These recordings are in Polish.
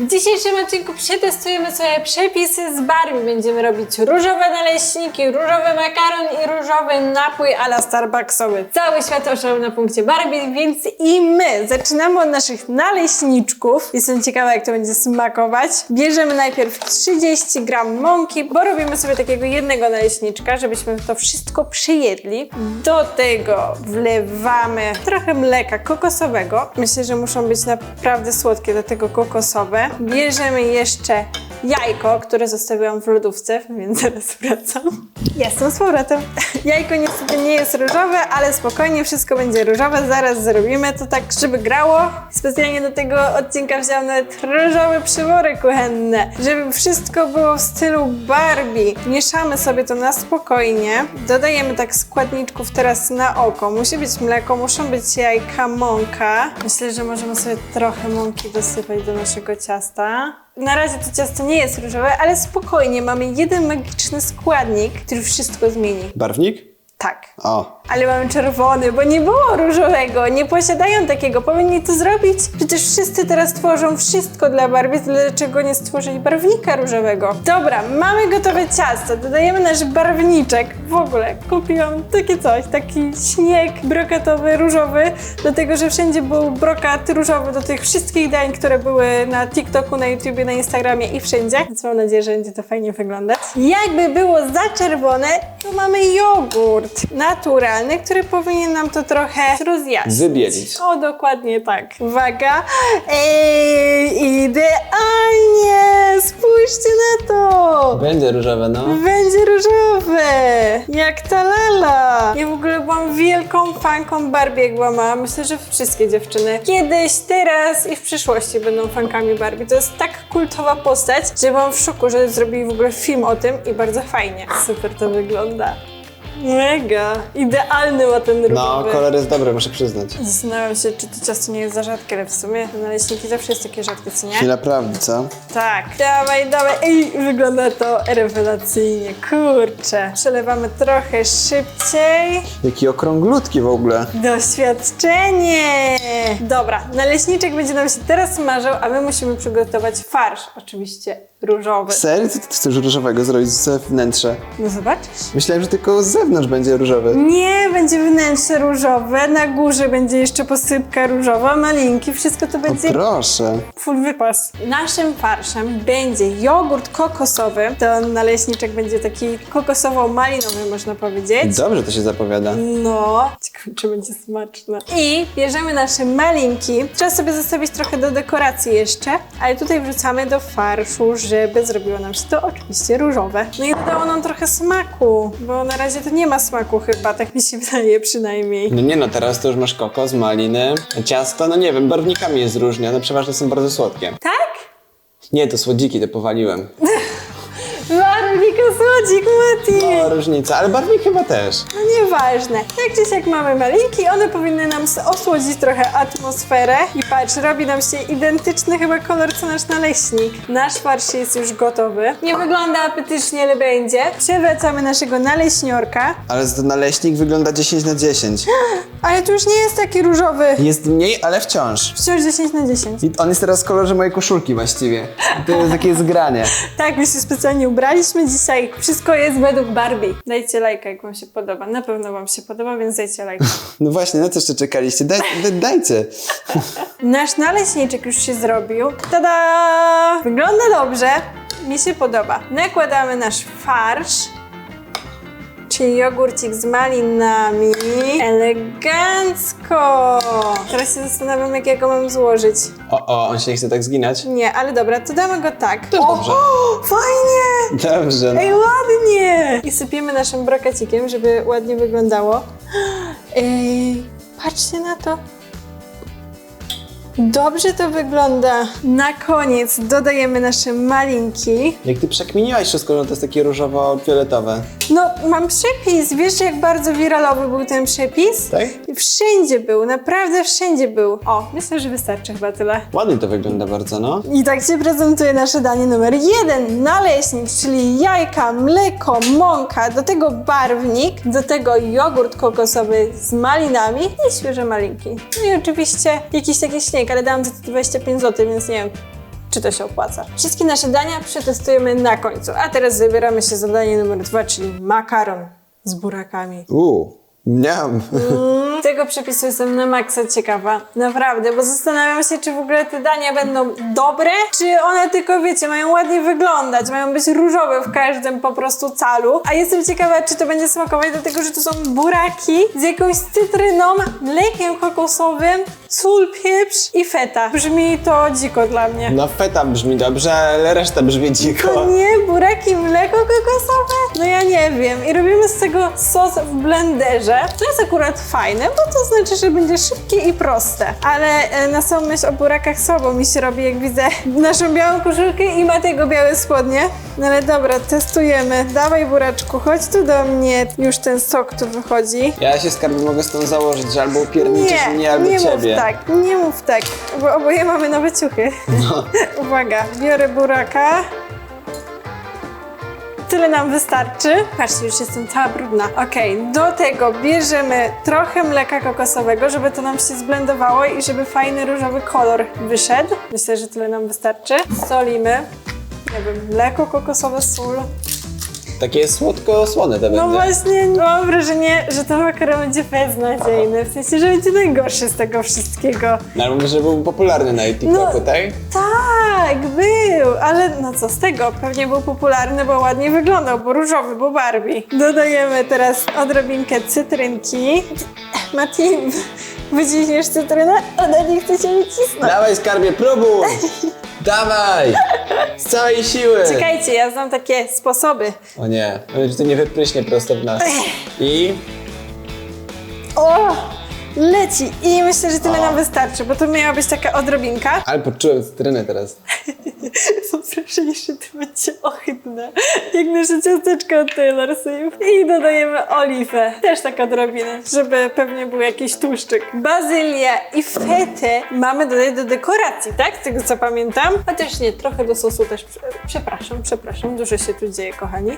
W dzisiejszym odcinku przetestujemy sobie przepisy z Barbie. Będziemy robić różowe naleśniki, różowy makaron i różowy napój ala Starbucksowy. Cały świat oszalał na punkcie Barbie, więc i my zaczynamy od naszych naleśniczków. Jestem ciekawa, jak to będzie smakować. Bierzemy najpierw 30 gram mąki, bo robimy sobie takiego jednego naleśniczka, żebyśmy to wszystko przyjedli. Do tego wlewamy trochę mleka kokosowego. Myślę, że muszą być naprawdę słodkie, do tego kokosowe. Bierzemy jeszcze jajko, które zostawiłam w lodówce, więc zaraz wracam. Jestem z powrotem. Jajko niestety nie jest różowe, ale spokojnie, wszystko będzie różowe. Zaraz zrobimy to tak, żeby grało. Specjalnie do tego odcinka wziąłam nawet różowe przybory kuchenne, żeby wszystko było w stylu Barbie. Mieszamy sobie to na spokojnie. Dodajemy tak składniczków teraz na oko. Musi być mleko, muszą być jajka, mąka. Myślę, że możemy sobie trochę mąki dosypać do naszego ciasta. Na razie to ciasto nie jest różowe, ale spokojnie, mamy jeden magiczny składnik, który wszystko zmieni. Barwnik? Tak. O, Ale mamy czerwony, bo nie było różowego, nie posiadają takiego. Powinni to zrobić. Przecież wszyscy teraz tworzą wszystko dla Barbie, dlaczego nie stworzyli barwnika różowego? Dobra, mamy gotowe ciasto, dodajemy nasz barwniczek. W ogóle kupiłam takie coś, taki śnieg brokatowy, różowy, dlatego że wszędzie był brokat różowy do tych wszystkich dań, które były na TikToku, na YouTubie, na Instagramie i wszędzie. Więc mam nadzieję, że będzie to fajnie wyglądać. Jakby było za czerwone, to mamy jogurt naturalny, który powinien nam to trochę rozjaśnić. Wybielić. O, dokładnie tak. Uwaga. Ej, idealnie! Spójrzcie na to! będzie różowe, no. Będzie różowe! Jak ta lala! Ja w ogóle byłam wielką fanką Barbie, jak była mała. Myślę, że wszystkie dziewczyny kiedyś, teraz i w przyszłości będą fankami Barbie. To jest tak kultowa postać, że byłam w szoku, że zrobili w ogóle film o tym i bardzo fajnie. Super to wygląda. Mega! Idealny ma ten różowy. No, kolor jest dobry, muszę przyznać. Zastanawiam się, czy to ciasto nie jest za rzadkie, ale w sumie te naleśniki zawsze jest takie rzadkie, co nie? Chwila prawdy, co? Tak. Dawaj, dawaj. Ej, wygląda to rewelacyjnie. Kurczę. Przelewamy trochę szybciej. Jaki okrąglutki w ogóle. Doświadczenie! Dobra, naleśniczek będzie nam się teraz smażył, a my musimy przygotować farsz. Oczywiście różowy. Serio? Co ty chcesz różowego zrobić ze wnętrze? No zobaczysz. Myślałem, że tylko z zewnątrz będzie różowy. Nie, będzie wnętrze różowe, na górze będzie jeszcze posypka różowa, malinki, wszystko to O, będzie proszę. full wypas. Naszym farszem będzie jogurt kokosowy. To naleśniczek będzie taki kokosowo-malinowy, można powiedzieć. Dobrze to się zapowiada. No, ciekawe, czy będzie smaczne. I bierzemy nasze malinki. Trzeba sobie zostawić trochę do dekoracji jeszcze, ale tutaj wrzucamy do farszu, żeby zrobiło nam się to oczywiście różowe. No i dodało nam trochę smaku, bo na razie to nie ma smaku chyba, tak mi się wydaje przynajmniej. No nie no, teraz to już masz kokos, maliny, ciasto, no nie wiem, barwnikami jest różnie, one przeważnie są bardzo słodkie. Tak? Nie, to słodziki, to powaliłem. Barwnika słodzik, Mati! O, różnica, ale barwnik chyba też. No nieważne. Jak gdzieś jak mamy malinki, one powinny nam osłodzić trochę atmosferę. I patrz, robi nam się identyczny chyba kolor co nasz naleśnik. Nasz farsz jest już gotowy. Nie wygląda apetycznie, ale będzie. Przewracamy naszego naleśniorka. Ale to naleśnik wygląda 10 na 10. Ale tu już nie jest taki różowy. Jest mniej, ale wciąż. Wciąż 10 na 10. I on jest teraz w kolorze mojej koszulki właściwie. To jest takie zgranie. Tak, my się specjalnie ubraliśmy dzisiaj. Wszystko jest według Barbie. Dajcie lajka, jak wam się podoba. Na pewno wam się podoba, więc dajcie lajka. No właśnie, na co jeszcze czekaliście? Daj, daj, dajcie. Nasz naleśniczek już się zrobił. Tada! Wygląda dobrze. Mi się podoba. Nakładamy nasz farsz. Czyli jogurcik z malinami. Elegancko! Teraz się zastanawiam, jak ja go mam złożyć. O, o, on się nie chce tak zginać? Nie, ale dobra, to damy go tak. Też dobrze. o, fajnie! Dobrze, no. Ej, ładnie! I sypiemy naszym brokacikiem, żeby ładnie wyglądało. Ej, patrzcie na to. Dobrze to wygląda. Na koniec dodajemy nasze malinki. Jak ty przekminiłaś wszystko, że to jest takie różowo-fioletowe. No, mam przepis. Wiesz, jak bardzo wiralowy był ten przepis? Tak? Wszędzie był, naprawdę wszędzie był. O, myślę, że wystarczy chyba tyle. Ładnie to wygląda bardzo, no. I tak się prezentuje nasze danie numer jeden. Naleśnik, czyli jajka, mleko, mąka, do tego barwnik, do tego jogurt kokosowy z malinami i świeże malinki. No i oczywiście jakiś taki śnieg, ale dałam za to 25 zł, więc nie wiem, czy to się opłaca. Wszystkie nasze dania przetestujemy na końcu, a teraz zabieramy się za danie numer dwa, czyli makaron z burakami. Uuu, miam. Tego przepisu jestem na maksa ciekawa. Naprawdę, bo zastanawiam się, czy w ogóle te dania będą dobre, czy one tylko, wiecie, mają ładnie wyglądać, mają być różowe w każdym po prostu calu. A jestem ciekawa, czy to będzie smakować, dlatego że to są buraki z jakąś cytryną, mlekiem kokosowym, sól, pieprz i feta. Brzmi to dziko dla mnie. No feta brzmi dobrze, ale reszta brzmi dziko. To nie, buraki, mleko kokosowe? No ja nie wiem. I robimy z tego sos w blenderze. To jest akurat fajne, bo to znaczy, że będzie szybkie i proste. Ale e, na samą myśl o burakach słabo mi się robi, jak widzę naszą białą koszulkę i ma tego białe spodnie. No ale dobra, testujemy. Dawaj buraczku, chodź tu do mnie. Już ten sok tu wychodzi. Ja się skarbie mogę z tą założyć, że albo upierniczysz Nie, mnie, albo nie ciebie. mów tak, nie mów tak, bo oboje mamy nowe ciuchy. No. Uwaga, biorę buraka. Tyle nam wystarczy. Patrzcie, już jestem cała brudna. Okej, do tego bierzemy trochę mleka kokosowego, żeby to nam się zblendowało i żeby fajny różowy kolor wyszedł. Myślę, że tyle nam wystarczy. Solimy. Nie wiem, mleko kokosowe, sól. Takie słodko-słone to No będzie. właśnie, mam wrażenie, że ten makaron będzie beznadziejny. W sensie, że będzie najgorszy z tego wszystkiego. No, ale mówię, że był popularny na TikToku, No. tak? Tak, był, ale no co z tego? Pewnie był popularny, bo ładnie wyglądał, bo różowy, bo Barbie. Dodajemy teraz odrobinkę cytrynki. Mati, wyciśniesz cytrynę? Ona nie chce się wycisnąć. Dawaj skarbie, próbuj! Dawaj! Z całej siły! Czekajcie, ja znam takie sposoby. O nie, że to nie wypryśnie prosto w nas. I O! Leci i myślę, że tyle nam wystarczy, bo to miała być taka odrobinka. Ale poczułem cytrynę teraz. Mam wrażenie, że to będzie ohydne. Jak nasze ciasteczko od Taylor Swift. I dodajemy oliwę. Też tak odrobinę, żeby pewnie był jakiś tłuszczyk. Bazylię i fetę mamy dodać do dekoracji, tak? Z tego co pamiętam. Chociaż nie, trochę do sosu też. prze- Przepraszam, przepraszam. Dużo się tu dzieje, kochani.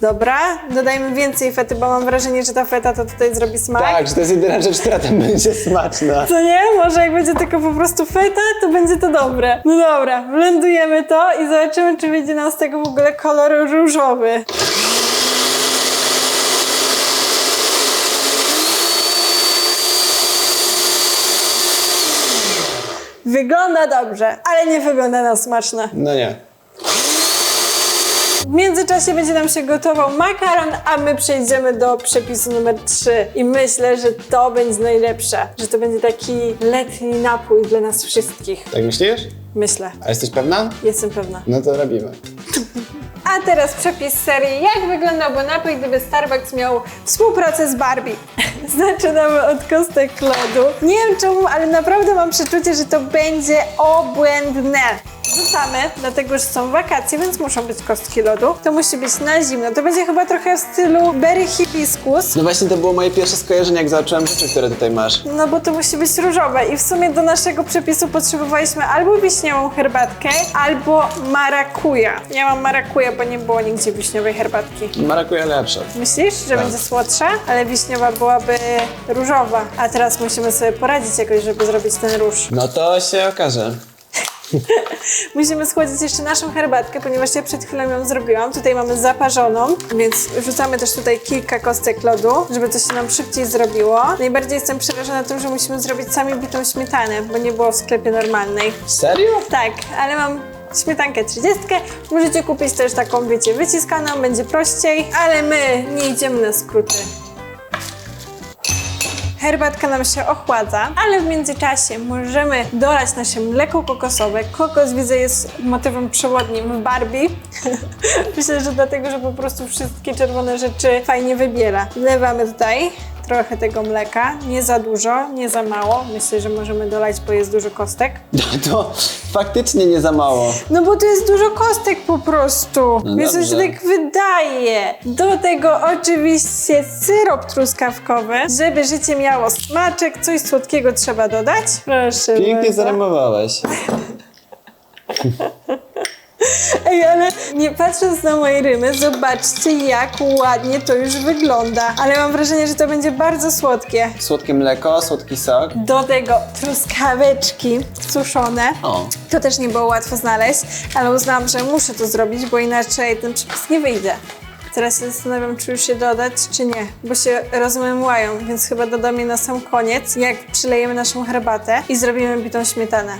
Dobra, dodajmy więcej fety, bo mam wrażenie, że ta feta to tutaj zrobi smak. Tak, że to jest jedyna rzecz, która tam będzie smaczna. Co nie? Może jak będzie tylko po prostu feta, to będzie to dobre. No dobra, blendujemy to i zobaczymy, czy wyjdzie nam z tego w ogóle kolor różowy. Wygląda dobrze, ale nie wygląda na smaczne. No nie. W międzyczasie będzie nam się gotował makaron, a my przejdziemy do przepisu numer 3. I myślę, że to będzie najlepsze. Że to będzie taki letni napój dla nas wszystkich. Tak myślisz? Myślę. A jesteś pewna? Jestem pewna. No to robimy. A teraz przepis serii. Jak wyglądałby napój, gdyby Starbucks miał współpracę z Barbie? Zaczynamy od kostek lodu. Nie wiem czemu, ale naprawdę mam przeczucie, że to będzie obłędne. Rzucamy, dlatego że są wakacje, więc muszą być kostki lodu. To musi być na zimno. To będzie chyba trochę w stylu berry hibiscus. No właśnie to było moje pierwsze skojarzenie, jak zobaczyłem rzeczy, które tutaj masz. No bo to musi być różowe i w sumie do naszego przepisu potrzebowaliśmy albo wiśniową herbatkę, albo marakuja. Ja mam marakuja, bo nie było nigdzie wiśniowej herbatki. Marakuja lepsza. Myślisz, że Tak. będzie słodsza? Ale wiśniowa byłaby różowa. A teraz musimy sobie poradzić jakoś, żeby zrobić ten róż. No to się okaże. Musimy schłodzić jeszcze naszą herbatkę, ponieważ ja przed chwilą ją zrobiłam. Tutaj mamy zaparzoną, więc rzucamy też tutaj kilka kostek lodu, żeby to się nam szybciej zrobiło. Najbardziej jestem przerażona tym, że musimy zrobić sami bitą śmietanę, bo nie było w sklepie normalnej. Serio? Tak, ale mam śmietankę 30. Możecie kupić też taką, wiecie, wyciskaną, będzie prościej, ale my nie idziemy na skróty. Herbatka nam się ochładza, ale w międzyczasie możemy dolać nasze mleko kokosowe. Kokos widzę jest motywem przewodnim w Barbie. Myślę, że dlatego, że po prostu wszystkie czerwone rzeczy fajnie wybiera. Wlewamy tutaj trochę tego mleka, nie za dużo, nie za mało. Myślę, że możemy dolać, bo jest dużo kostek. No to faktycznie nie za mało. No bo tu jest dużo kostek po prostu, No więc to się dobrze. tak wydaje. Do tego oczywiście syrop truskawkowy, żeby życie miało smaczek, coś słodkiego trzeba dodać. Proszę Pięknie bardzo. zaremowałaś. Ej, ale nie patrząc na moje rymy, zobaczcie jak ładnie to już wygląda. Ale mam wrażenie, że to będzie bardzo słodkie. Słodkie mleko, słodki sok. Do tego truskaweczki suszone. O. To też nie było łatwo znaleźć, ale uznałam, że muszę to zrobić, bo inaczej ten przepis nie wyjdzie. Teraz się zastanawiam, czy już je dodać, czy nie, bo się rozmemłają, więc chyba dodam je na sam koniec, jak przylejemy naszą herbatę i zrobimy bitą śmietanę.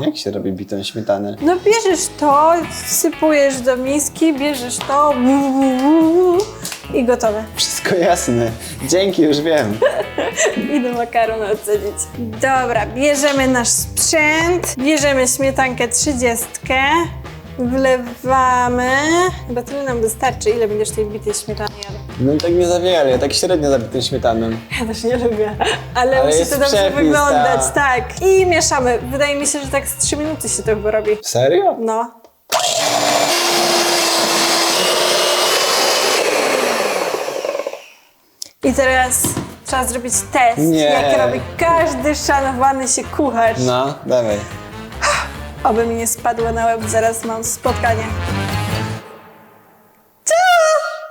Jak się robi bitą śmietanę? No bierzesz to, wsypujesz do miski, bierzesz to i gotowe. Wszystko jasne. Dzięki, już wiem. Idę makaron ocenić. Dobra, bierzemy nasz sprzęt, bierzemy śmietankę 30, wlewamy. Chyba tyle nam wystarczy. Ile będziesz tej bitej śmietany jadł? No tak nie za wiele, ja tak średnio zabitym śmietaną. Ja też nie lubię, ale, Ale musi jest to dobrze przepis, wyglądać, tak. tak. I mieszamy. Wydaje mi się, że tak z 3 minuty się to chyba robi. Serio? No. I teraz trzeba zrobić test, Nie. jak robi każdy szanowany się kucharz. No, dawaj. Oby mi nie spadło na łeb, zaraz mam spotkanie. Cia!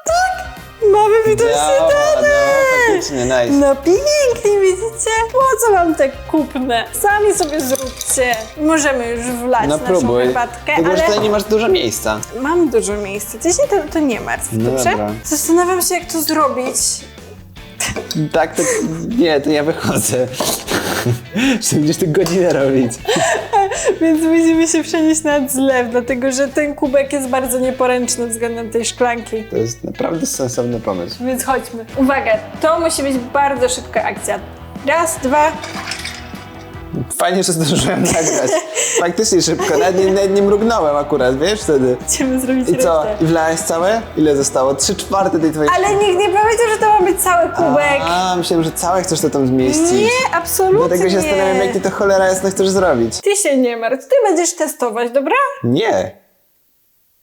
Tak! Mamy widać Działa, śniadanie! no, faktycznie, nice. No pięknie, widzicie? Po co wam te kupne? Sami sobie zróbcie. Możemy już wlać No naszą próbuj. herbatkę, Tylko, że ale tutaj nie masz dużo miejsca. mam dużo miejsca. Ty się to, to nie martw, No dobrze? dobra. Zastanawiam się, jak to zrobić. Tak, to nie, to ja wychodzę. Czy będziesz tu godzinę robić? Więc musimy się przenieść na zlew, dlatego że ten kubek jest bardzo nieporęczny względem tej szklanki. To jest naprawdę sensowny pomysł. Więc chodźmy. Uwaga, to musi być bardzo szybka akcja. Raz, dwa. Fajnie, że zdążyłem nagrać. Faktycznie szybko, nawet nie, nawet nie mrugnąłem akurat, wiesz wtedy. Idziemy zrobić I co, resztę. i wlałeś całe? Ile zostało? Trzy czwarte tej twojej... Ale nikt nie powiedział, że to ma być cały kubek. A, myślałem, że całe chcesz to tam zmieścić. Nie, absolutnie Dlatego się zastanawiam, jak ty to cholera jasno chcesz zrobić. Ty się nie martw, ty będziesz testować, dobra? Nie.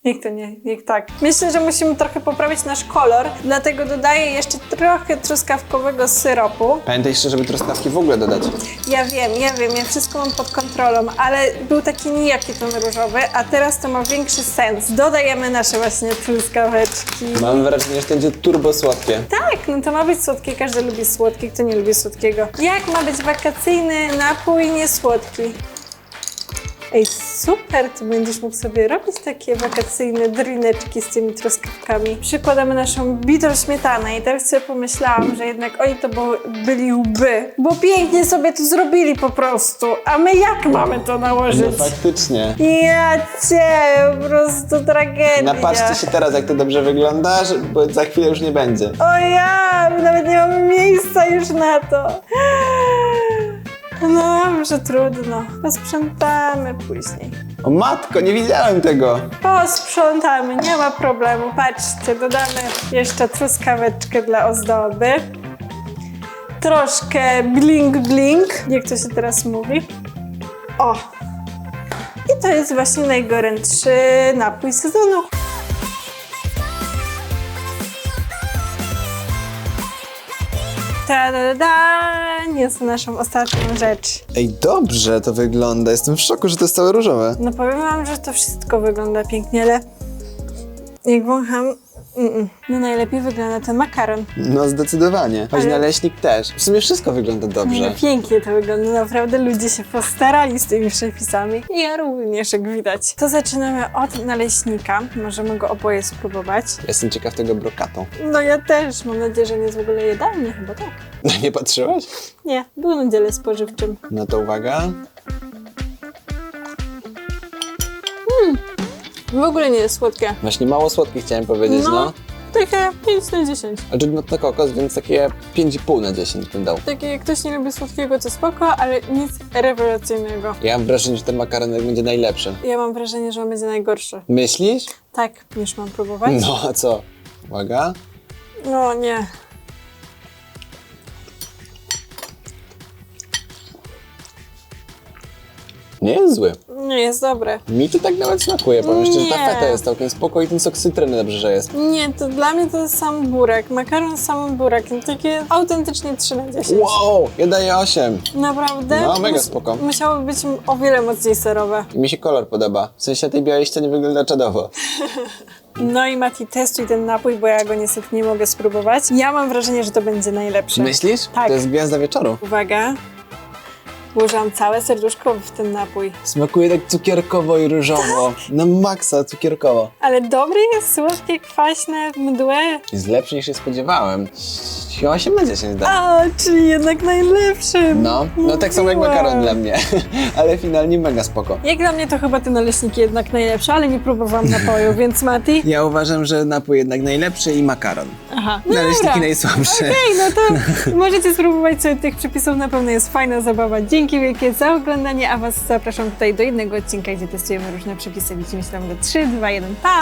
Jak to nie? Jak tak? Myślę, że musimy trochę poprawić nasz kolor, dlatego dodaję jeszcze trochę truskawkowego syropu. Pamiętaj jeszcze, żeby truskawki w ogóle dodać. Ja wiem, ja wiem, ja wszystko mam pod kontrolą, ale był taki nijaki ton różowy, a teraz to ma większy sens. Dodajemy nasze właśnie truskaweczki. Mam wrażenie, że to będzie turbo słodkie. Tak, no to ma być słodkie, każdy lubi słodkie, kto nie lubi słodkiego. Jak ma być wakacyjny napój niesłodki? Ej, super, tu będziesz mógł sobie robić takie wakacyjne drineczki z tymi truskawkami. Przykładamy naszą bitą śmietanę i teraz sobie pomyślałam, że jednak oni to byli łby, bo pięknie sobie to zrobili po prostu, a my jak mamy to No nałożyć? faktycznie. Ja cię, po prostu tragedia. Napatrzcie się teraz, jak to dobrze wygląda, że- bo za chwilę już nie będzie. O ja, nawet nie mamy miejsca już na to. No dobrze, trudno. Posprzątamy później. O matko, nie widziałem tego. Posprzątamy, nie ma problemu. Patrzcie, dodamy jeszcze truskaweczkę dla ozdoby. Troszkę bling bling, jak to się teraz mówi. O! I to jest właśnie najgorętszy napój sezonu. Ta da da da, niosę naszą ostatnią rzecz. Ej, dobrze to wygląda. Jestem w szoku, że to jest całe różowe. No powiem wam, że to wszystko wygląda pięknie, ale jak wącham, mm-mm. no najlepiej wygląda ten makaron. No zdecydowanie. Choć Ale- naleśnik też. W sumie wszystko wygląda No, dobrze. pięknie to wygląda, naprawdę ludzie się postarali z tymi przepisami. I ja również, jak widać. To zaczynamy od naleśnika, możemy go oboje spróbować. Jestem ciekaw tego brokatu. No ja też, mam nadzieję, że nie jest w ogóle jadalny, chyba tak. Nie patrzyłaś? Nie, był na dziele spożywczym. No to uwaga. W ogóle nie jest słodkie. Właśnie mało słodkie chciałem powiedzieć, no. No. Takie 5 na 10. A Judgment kokos, więc takie 5,5 na 10 bym dał. Takie jak ktoś nie lubi słodkiego, to spoko, ale nic rewelacyjnego. Ja mam wrażenie, że ten makaronek będzie najlepszy. Ja mam wrażenie, że on będzie najgorszy. Myślisz? Tak, już mam próbować. No a co? Uwaga. No nie. Nie jest zły. Nie jest dobre. Mi to tak nawet smakuje. Powiem szczerze, że ta Nie. feta jest całkiem spoko i ten sok cytryny dobrze, że jest. Nie, to dla mnie to jest sam burek. Makaron z samym burek. No Takie autentycznie 3 na 10. Wow, ja daję 8. Naprawdę? No, mega Mus- spoko. Musiałoby być o wiele mocniej serowe. I mi się kolor podoba. W sensie tej białej ściany wygląda czadowo. No i Mati, testuj ten napój, bo ja go niestety nie mogę spróbować. Ja mam wrażenie, że to będzie najlepsze. Myślisz? Tak. To jest gwiazda wieczoru. Uwaga. Włożyłam całe serduszko w ten napój. Smakuje tak cukierkowo i różowo. Na maksa cukierkowo. Ale dobry jest, słodkie, kwaśne, mdłe. Jest lepszy niż się spodziewałem. 8 na 10 da. A, czyli jednak najlepszy. No, no tak samo jak Mówiłam. makaron dla mnie. Ale finalnie mega spoko. Jak dla mnie to chyba te naleśniki jednak najlepsze, ale nie próbowałam napoju, więc Mati. Ja uważam, że napój jednak najlepszy i makaron. Aha. No Naleśniki dobra. najsłabsze. Okej, no to możecie spróbować sobie tych przepisów, na pewno jest fajna zabawa. Dzięki wielkie za oglądanie, a Was zapraszam tutaj do jednego odcinka, gdzie testujemy różne przepisy. Widzimy się tam do 3, 2, 1, pa!